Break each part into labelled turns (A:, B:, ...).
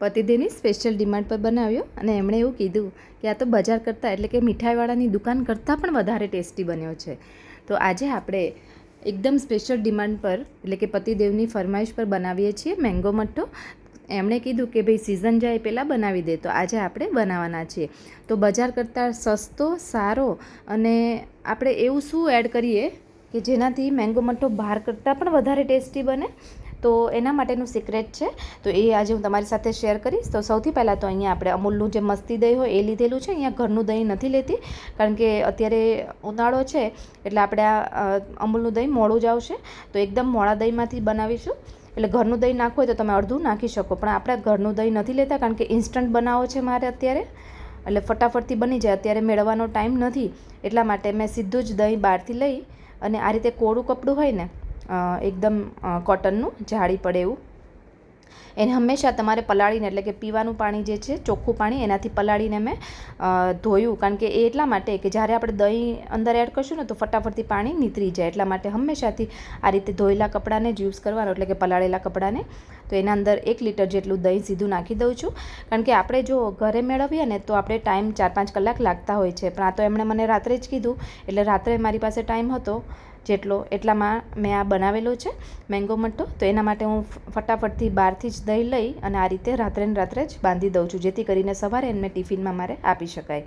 A: પતિદેવની special demand પર બનાવ્યો અને એમણે એવું કીધું કે આ તો બજાર કરતાં એટલે કે મીઠાઈવાળાની દુકાન કરતાં પણ વધારે ટેસ્ટી બન્યો છે. તો આજે આપણે એકદમ સ્પેશિયલ ડિમાન્ડ પર એટલે કે પતિદેવની ફરમાઈશ પર બનાવીએ છીએ મેંગો મઠ્ઠો. એમણે કીધું કે ભાઈ સિઝન જાય પહેલાં બનાવી દે, તો આજે આપણે બનાવવાના છીએ. તો બજાર કરતાં સસ્તો, સારો અને આપણે એવું શું એડ કરીએ કે જેનાથી મેંગો મઠ્ઠો બહાર કરતાં પણ વધારે ટેસ્ટી બને તો એના માટેનું સિક્રેટ છે. તો એ આજે હું તમારી સાથે શેર કરીશ. તો સૌથી પહેલાં તો અહીંયા આપણે અમૂલનું જે મસ્તી દહીં હોય એ લીધેલું છે. અહીંયા ઘરનું દહીં નથી લેતી, કારણ કે અત્યારે ઉનાળો છે, એટલે આપણે આ અમૂલનું દહીં મોડું જ આવશે. તો એકદમ મોડા દહીંમાંથી બનાવીશું. એટલે ઘરનું દહીં નાખવું હોય તો તમે અડધું નાખી શકો. પણ આપણે ઘરનું દહીં નથી લેતા, કારણ કે ઇન્સ્ટન્ટ બનાવો છે મારે અત્યારે. એટલે ફટાફટથી બની જાય. અત્યારે મેળવવાનો ટાઈમ નથી. એટલા માટે મેં સીધું જ દહીં બહારથી લઈ અને આ રીતે કોળું કપડું હોય ને એકદમ કોટનનું જાળી પડે એવું. એને હંમેશા તમારે પલાળીને, એટલે કે પીવાનું પાણી જે છે, ચોખ્ખું પાણી એનાથી પલાળીને મેં ધોયું. કારણ કે એ એટલા માટે કે જ્યારે આપણે દહીં અંદર એડ કરશું ને, તો ફટાફટથી પાણી નીતરી જાય. એટલા માટે હંમેશાથી આ રીતે ધોયેલા કપડાને જ યુઝ કરવાનો, એટલે કે પલાળેલા કપડાને. તો એના અંદર એક લીટર જેટલું દહીં સીધું નાખી દઉં છું. કારણ કે આપણે જો ઘરે મેળવીએ ને, તો આપણે ટાઈમ ચાર પાંચ કલાક લાગતા હોય છે. પણ આ તો એમણે મને રાત્રે જ કીધું. એટલે રાત્રે મારી પાસે ટાઈમ હતો. જેટલો એટલામાં મેં આ બનાવેલો છે, મેંગો મઠ્ઠો, તો એના માટે હું ફટાફટથી બહારથી જ દહીં લઈ અને આ રીતે રાત્રે ને રાત્રે જ બાંધી દઉં છું, જેથી કરીને સવારે એમને ટિફિનમાં મારે આપી શકાય.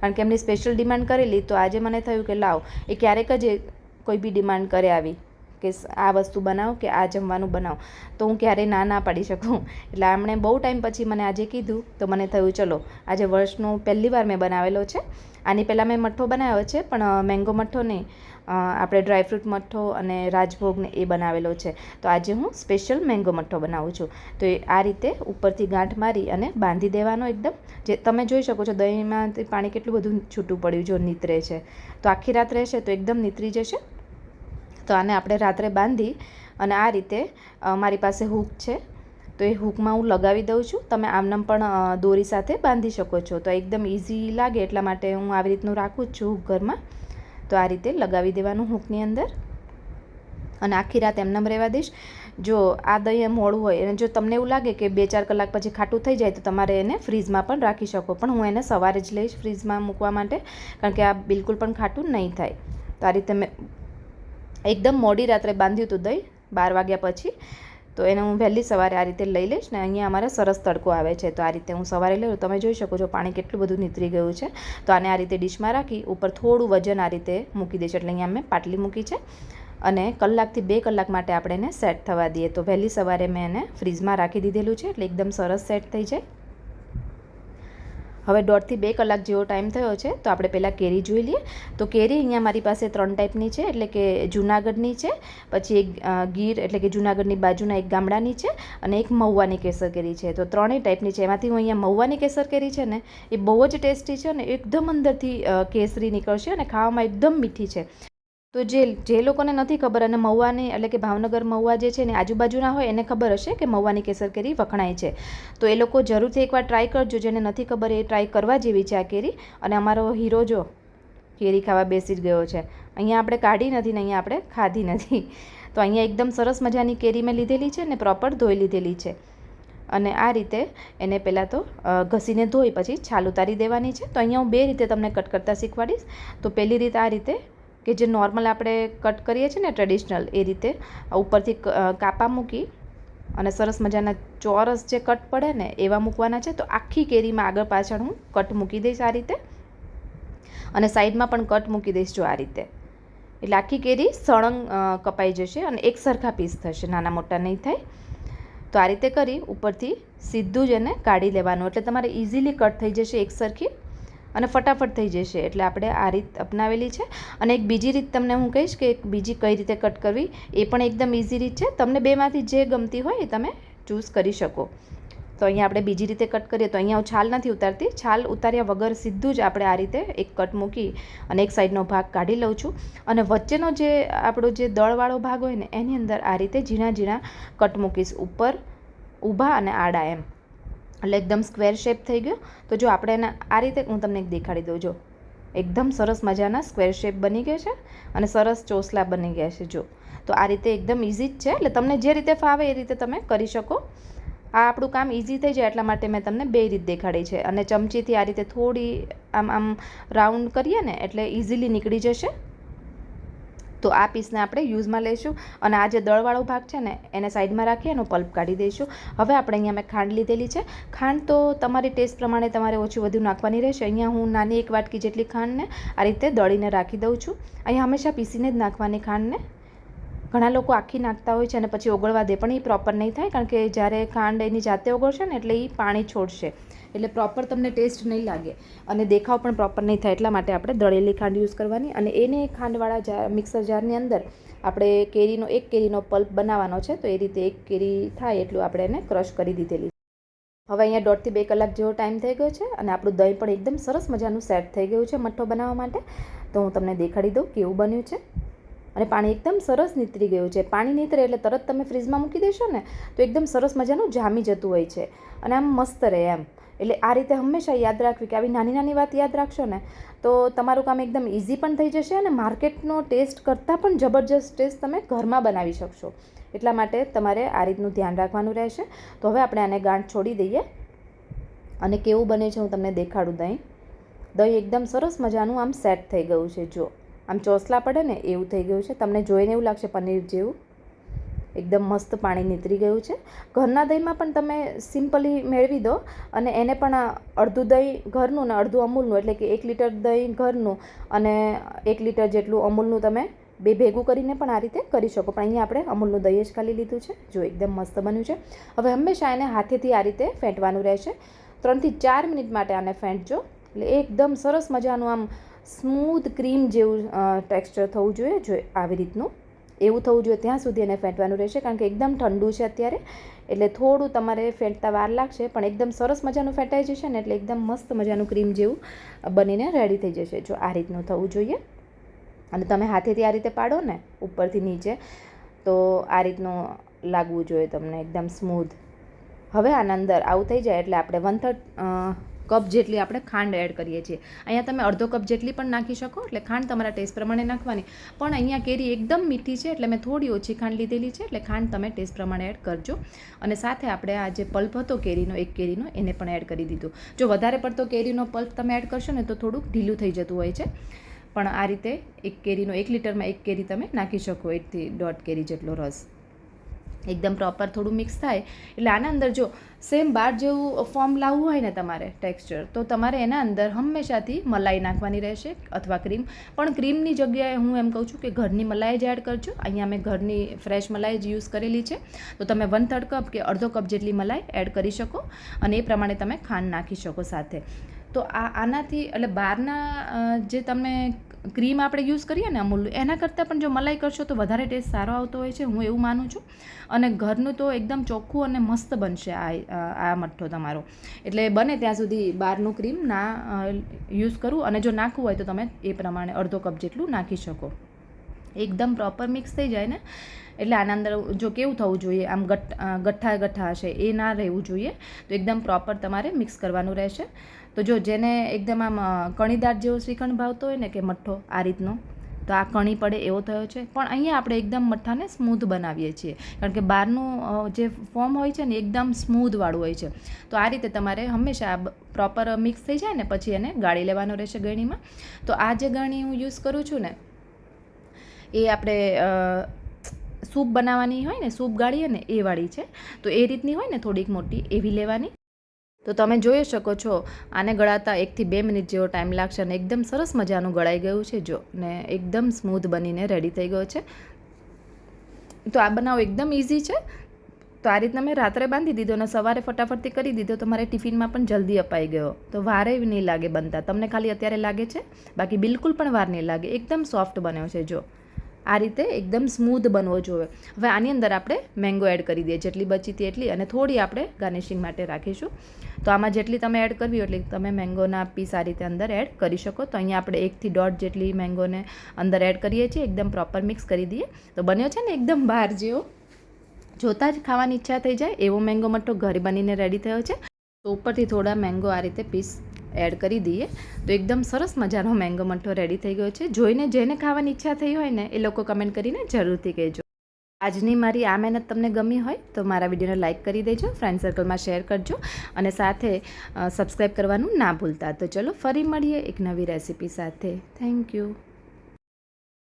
A: કારણ કે એમની સ્પેશિયલ ડિમાન્ડ કરેલી, તો આજે મને થયું કે લાવ, એ ક્યારેક જ એ કોઈ બી ડિમાન્ડ કરે આવી, કે આ વસ્તુ બનાવો કે આ જમવાનું બનાવો, તો હું ક્યારેય ના ના પાડી શકું. એટલે એમણે બહુ ટાઈમ પછી મને આજે કીધું, તો મને થયું, ચલો, આજે વર્ષનું પહેલી વાર મેં બનાવેલો છે. આની પહેલાં મેં મઠ્ઠો બનાવ્યો છે, પણ મેંગો મઠ્ઠો નહીં. આપણે ડ્રાયફ્રૂટ મઠ્ઠો અને રાજભોગને એ બનાવેલો છે. તો આજે હું સ્પેશિયલ મેંગો મઠ્ઠો બનાવું છું. તો એ આ રીતે ઉપરથી ગાંઠ મારી અને બાંધી દેવાનો એકદમ. જે તમે જોઈ શકો છો, દહીંમાંથી પાણી કેટલું બધું છૂટું પડ્યું જો નીતરે છે. તો આખી રાત રહેશે તો એકદમ નીતરી જશે. તો આને આપણે રાત્રે બાંધી અને આ રીતે મારી પાસે હૂક છે. તો એ હૂકમાં હું લગાવી દઉં છું. તમે આમનામ પણ દોરી સાથે બાંધી શકો છો. તો એકદમ ઇઝી લાગે એટલા માટે હું આવી રીતનું રાખું જ છું હૂક ઘરમાં. તો આ રીતે લગાવી દેવાનું હૂકની અંદર. અને આખી રાત એમનેમ રહેવા દઈશ. જો આ દહીં મોડું હોય, અને જો તમને એવું લાગે કે બે ચાર કલાક પછી ખાટું થઈ જાય, તો તમારે એને ફ્રીઝમાં પણ રાખી શકો. પણ હું એને સવારે જ લઈશ ફ્રીઝમાં મૂકવા માટે, કારણ કે આ બિલકુલ પણ ખાટું નહીં થાય. તો આ રીતે મેં એકદમ મોડી રાત્રે બાંધ્યું હતું દહીં, બાર વાગ્યા પછી. તો એને હું વહેલી સવારે આ રીતે લઈ લઈશ ને અહીંયા અમારે સરસ તડકો આવે છે. તો આ રીતે હું સવારે લઉં. તમે જોઈ શકો છો પાણી કેટલું બધું નીતરી ગયું છે. તો આને આ રીતે ડીશમાં રાખી ઉપર થોડું વજન આ રીતે મૂકી દઈશ. એટલે અહીંયા મેં પાટલી મૂકી છે. અને કલાકથી બે કલાક માટે આપણે એને સેટ થવા દઈએ. તો વહેલી સવારે મેં એને ફ્રીઝમાં રાખી દીધેલું છે. એટલે એકદમ સરસ સેટ થઈ જાય. હવે દોઢથી બે કલાક જેવો ટાઈમ થયો છે, તો આપણે પહેલાં કેરી જોઈ લઈએ. તો કેરી અહીંયા મારી પાસે ત્રણ ટાઈપની છે, એટલે કે જુનાગઢની છે, પછી એક ગીર, એટલે કે જુનાગઢની બાજુના એક ગામડાની છે, અને એક મહુવાની કેસર કેરી છે. તો ત્રણેય ટાઈપની છે. એમાંથી હું અહીંયા મહુવાની કેસર કેરી છે ને, એ બહુ જ ટેસ્ટી છે અને એકદમ અંદરથી કેસરી નીકળશે અને ખાવામાં એકદમ મીઠી છે. તો જે જે લોકોને નથી ખબર અને મહુવાની એટલે કે ભાવનગર મહુવા જે છે ને આજુબાજુના હોય, એને ખબર હશે કે મહુવાની કેસર કેરી વખણાય છે. તો એ લોકો જરૂરથી એકવાર ટ્રાય કરજો, જેને નથી ખબર એ ટ્રાય કરવા જેવી છે આ કેરી. અને અમારો હીરો જો, કેરી ખાવા બેસી જ ગયો છે. અહીંયા આપણે કાઢી નથી ને અહીંયા આપણે ખાધી નથી. તો અહીંયા એકદમ સરસ મજાની કેરી મેં લીધેલી છે ને પ્રોપર ધોઈ લીધેલી છે. અને આ રીતે એને પહેલાં તો ઘસીને ધોઈ પછી છાલ ઉતારી દેવાની છે. તો અહીંયા હું બે રીતે તમને કટ કરતાં શીખવાડીશ. તો પહેલી રીત આ રીતે કે જે નોર્મલ આપણે કટ કરીએ છીએ ને ટ્રેડિશનલ એ રીતે ઉપરથી કાપા મૂકી અને સરસ મજાના ચોરસ જે કટ પડે ને એવા મૂકવાના છે, તો આખી કેરીમાં આગળ પાછળ હું કટ મૂકી દઈશ આ રીતે અને સાઈડમાં પણ કટ મૂકી દઈશ જો આ રીતે. એટલે આખી કેરી સળંગ કપાઈ જશે અને એક સરખા પીસ થશે, નાના મોટા નહીં થાય. તો આ રીતે કરી ઉપરથી સીધું જ એને કાઢી લેવાનું. એટલે તમારે ઇઝીલી કટ થઈ જશે એક સરખી. અને ફટાફટ થઈ જશે. એટલે આપણે આ રીત અપનાવેલી છે. અને એક બીજી રીત તમને હું કહીશ કે એક બીજી કઈ રીતે કટ કરવી, એ પણ એકદમ ઇઝી રીત છે. તમને બેમાંથી જે ગમતી હોય એ તમે ચૂઝ કરી શકો. તો અહીંયા આપણે બીજી રીતે કટ કરીએ તો અહીંયા હું છાલ નથી ઉતારતી. છાલ ઉતાર્યા વગર સીધું જ આપણે આ રીતે એક કટ મૂકી અને એક સાઈડનો ભાગ કાઢી લઉં છું. અને વચ્ચેનો જે આપણો જે દળવાળો ભાગ હોય ને, એની અંદર આ રીતે ઝીણા ઝીણા કટ મૂકીશ. ઉપર, ઊભા અને આડા એમ. એટલે એકદમ સ્ક્વેર શેપ થઈ ગયો. તો જો આપણે એને આ રીતે, હું તમને દેખાડી દઉં, જો. એકદમ સરસ મજાના સ્ક્વેર શેપ બની ગયા છે અને સરસ ચોસલા બની ગયા છે, જો. તો આ રીતે એકદમ ઇઝી જ છે. એટલે તમને જે રીતે ફાવે એ રીતે તમે કરી શકો. આ આપણું કામ ઇઝી થઈ જાય એટલા માટે મેં તમને બે રીત દેખાડી છે. અને ચમચીથી આ રીતે થોડી આમ આમ રાઉન્ડ કરીએ ને એટલે ઇઝીલી નીકળી જશે. તો આ પીસને આપણે યુઝમાં લઈશું અને આ જે દળવાળો ભાગ છે ને, એને સાઈડમાં રાખી એનો પલ્પ કાઢી દઈશું. હવે આપણે અહીંયા મેં ખાંડ લીધેલી છે. ખાંડ તો તમારી ટેસ્ટ પ્રમાણે તમારે ઓછું વધુ નાખવાની રહેશે. અહીંયા હું નાની એક વાટકી જેટલી ખાંડને આ રીતે દળીને રાખી દઉં છું. અહીંયા હંમેશા પીસીને જ નાખવાની ખાંડને. ઘણા લોકો આખી નાખતા હોય છે અને પછી ઓગળવા દે, પણ એ પ્રોપર નહીં થાય, કારણ કે જ્યારે ખાંડ એની જાતે ઓગળશે ને એટલે એ પાણી છોડશે. એટલે પ્રોપર તમને ટેસ્ટ નહીં લાગે. અને દેખાવ પણ પ્રોપર નહીં થાય, એટલા માટે આપણે દળેલી ખાંડ યુઝ કરવાની. અને એને ખાંડવાળા જાર મિક્સર જારની અંદર આપણે કેરીનો, એક કેરીનો પલ્પ બનાવવાનો છે, તો એ રીતે એક કેરી થાય એટલું આપણે એને ક્રશ કરી દીધેલી. હવે અહીંયા દોઢથી બે કલાક જેવો ટાઈમ થઈ ગયો છે અને આપણું દહીં પણ એકદમ સરસ મજાનું સેટ થઈ ગયું છે મઠ્ઠો બનાવવા માટે. તો હું તમને દેખાડી દઉં કેવું બન્યું છે. અને પાણી એકદમ સરસ નીતરી ગયું છે. પાણી નીતરે એટલે તરત તમે ફ્રીજમાં મૂકી દેશો ને, તો એકદમ સરસ મજાનું જામી જતું હોય છે. અને આમ મસ્ત રહે એમ. એટલે આ રીતે હંમેશા યાદ રાખવી કે આવી નાની નાની વાત યાદ રાખશો ને, તો તમારું કામ એકદમ ઇઝી પણ થઈ જશે અને માર્કેટનો ટેસ્ટ કરતાં પણ જબરજસ્ત ટેસ્ટ તમે ઘરમાં બનાવી શકશો. એટલા માટે તમારે આ રીતનું ધ્યાન રાખવાનું રહેશે. તો હવે આપણે આને ગાંઠ છોડી દઈએ. અને કેવું બને છે હું તમને દેખાડું દહીં. દહીં એકદમ સરસ મજાનું આમ સેટ થઈ ગયું છે જો આમ ચોસલા પડે ને એવું થઈ ગયું છે. તમને જોઈને એવું લાગશે પનીર જેવું. એકદમ મસ્ત પાણી નીતરી ગયું છે. ઘરના દહીંમાં પણ તમે સિમ્પલી મેળવી દો અને એને પણ અડધું દહીં ઘરનું ને અડધું અમૂલનું, એટલે કે એક લીટર દહીં ઘરનું અને એક લીટર જેટલું અમૂલનું તમે બે ભેગું કરીને પણ આ રીતે કરી શકો. પણ અહીંયા આપણે અમૂલનું દહીં જ ખાલી લીધું છે. જો એકદમ મસ્ત બન્યું છે. હવે હંમેશા એને હાથેથી આ રીતે ફેંટવાનું રહેશે. ત્રણથી ચાર મિનિટ માટે આને ફેંટજો. એટલે એકદમ સરસ મજાનું આમ સ્મૂથ ક્રીમ જેવું ટેક્સચર થવું જોઈએ જો આવી રીતનું. એવું થવું જોઈએ ત્યાં સુધી એને ફેંટવાનું રહેશે, કારણ કે એકદમ ઠંડુ છે અત્યારે. એટલે થોડું તમારે ફેંટતા વાર લાગશે, પણ એકદમ સરસ મજાનું ફેંટાઈ જશે ને એટલે એકદમ મસ્ત મજાનું ક્રીમ જેવું બનીને રેડી થઈ જશે, જો આ રીતનું થવું જોઈએ. અને તમે હાથેથી આ રીતે પાડો ને ઉપરથી નીચે, તો આ રીતનું લાગવું જોઈએ તમને, એકદમ સ્મૂધ. હવે આના અંદર આવું થઈ જાય એટલે આપણે વન થર્ડ કપ જેટલી આપણે ખાંડ એડ કરીએ છીએ. અહીંયા તમે અડધો કપ જેટલી પણ નાખી શકો, એટલે ખાંડ તમારા ટેસ્ટ પ્રમાણે નાખવાની. પણ અહીંયા કેરી એકદમ મીઠી છે, એટલે મેં થોડી ઓછી ખાંડ લીધેલી છે, એટલે ખાંડ તમે ટેસ્ટ પ્રમાણે એડ કરજો. અને સાથે આપણે આ જે પલ્પ હતો કેરીનો, એક કેરીનો, એને પણ એડ કરી દીધું. જો વધારે પડતો કેરીનો પલ્પ તમે એડ કરશો ને, તો થોડુંક ઢીલું થઈ જતું હોય છે. પણ આ રીતે એક કેરીનો, એક લીટરમાં એક કેરી તમે નાખી શકો એકથી દોઢ કેરી જેટલો રસ. એકદમ પ્રોપર થોડું મિક્સ થાય. એટલે આના અંદર જો સેમ બાર જેવું ફોર્મ લાવવું હોય ને તમારે ટેક્સચર તો તમારે એના અંદર હંમેશાથી મલાઈ નાખવાની રહેશે અથવા ક્રીમ પણ ક્રીમની જગ્યાએ હું એમ કહું છું કે ઘરની મલાઈ જ એડ કરજો. અહીંયા મેં ઘરની ફ્રેશ મલાઈ જ યુઝ કરેલી છે. તો તમે વન થર્ડ કપ કે અડધો કપ જેટલી મલાઈ એડ કરી શકો અને એ પ્રમાણે તમે ખાંડ નાખી શકો સાથે. તો આ આનાથી, એટલે બહારના જે તમે ક્રીમ આપણે યુઝ કરીએ ને અમૂલ, એના કરતાં પણ જો મલાઈ કરશો તો વધારે ટેસ્ટ સારો આવતો હોય છે, હું એવું માનું છું. અને ઘરનું તો એકદમ ચોખ્ખું અને મસ્ત બનશે આ આ મઠ્ઠો તમારો. એટલે બને ત્યાં સુધી બહારનું ક્રીમ ના યુઝ કરું અને જો નાખવું હોય તો તમે એ પ્રમાણે અડધો કપ જેટલું નાખી શકો. એકદમ પ્રોપર મિક્સ થઈ જાય ને, એટલે આના અંદર જો કેવું થવું જોઈએ, આમ ગઠ ગઠ્ઠા ગઠ્ઠા હશે એ ના રહેવું જોઈએ, તો એકદમ પ્રોપર તમારે મિક્સ કરવાનું રહેશે. તો જો જેને એકદમ આમ કણીદાર જેવો શ્રીખંડ ભાવતો હોય ને કે મઠ્ઠો, આ રીતનો, તો આ કણી પડે એવો થયો છે. પણ અહીંયા આપણે એકદમ મઠ્ઠાને સ્મૂધ બનાવીએ છીએ. કારણ કે બહારનું જે ફોર્મ હોય છે ને એકદમ સ્મૂધવાળું હોય છે. તો આ રીતે તમારે હંમેશા પ્રોપર મિક્સ થઈ જાય ને પછી એને ગાળી લેવાનો રહેશે ગળણીમાં. તો આ જે ગળણી હું યુઝ કરું છું ને, એ આપણે સૂપ બનાવવાની હોય ને, સૂપ ગાળીએ ને એ વાળી છે. તો એ રીતની હોય ને થોડીક મોટી એવી લેવાની. તો તમે જોઈ શકો છો, આને ગળાતા એકથી બે મિનિટ જેવો ટાઈમ લાગશે અને એકદમ સરસ મજાનું ગળાઈ ગયું છે જો, ને એકદમ સ્મૂધ બનીને રેડી થઈ ગયો છે. તો આ બનાવ એકદમ ઇઝી છે. તો આ રીતના મેં રાત્રે બાંધી દીધો અને સવારે ફટાફટથી કરી દીધો તો મારે ટિફિનમાં પણ જલ્દી અપાઈ ગયો. તો વારે નહીં લાગે બનતા. તમને ખાલી અત્યારે લાગે છે, બાકી બિલકુલ પણ વાર નહીં લાગે. એકદમ સોફ્ટ બન્યો છે જો. આ રીતે એકદમ સ્મૂધ બનવો જોઈએ. હવે આની અંદર આપણે મેંગો એડ કરી દઈએ. જેટલી બચી હતી એટલી. અને થોડી આપણે ગાર્નિશિંગ માટે રાખીશું. તો આમાં જેટલી તમે એડ કરવી એટલી તમે મેંગોના પીસ આ રીતે અંદર એડ કરી શકો. તો અહીંયા આપણે એકથી દોઢ જેટલી મેંગોને અંદર એડ કરીએ છીએ. એકદમ પ્રોપર મિક્સ કરી દઈએ. તો બન્યો છે ને એકદમ બહાર જેવો. જોતાં જ ખાવાની ઈચ્છા થઈ જાય. એવો મેંગો મઠ્ઠો ઘરે બનીને રેડી થયો છે. તો ઉપરથી થોડા મેંગો આ રીતે પીસ એડ કરી દઈએ. તો એકદમ સરસ મજાનો મેંગો મઠો રેડી થઈ ગયો છે. જોઈને જેને ખાવાની ઈચ્છા થઈ હોય ને, એ લોકો કમેન્ટ કરીને જરૂરથી કહેજો. આજની મારી આ મહેનત તમને ગમી હોય તો મારા વિડીયોને લાઇક કરી દેજો ફ્રેન્ડ સર્કલમાં શેર કરજો અને સાથે સબસ્ક્રાઈબ કરવાનું ના ભૂલતા. તો ચલો ફરી મળીએ એક નવી રેસિપી સાથે. Thank you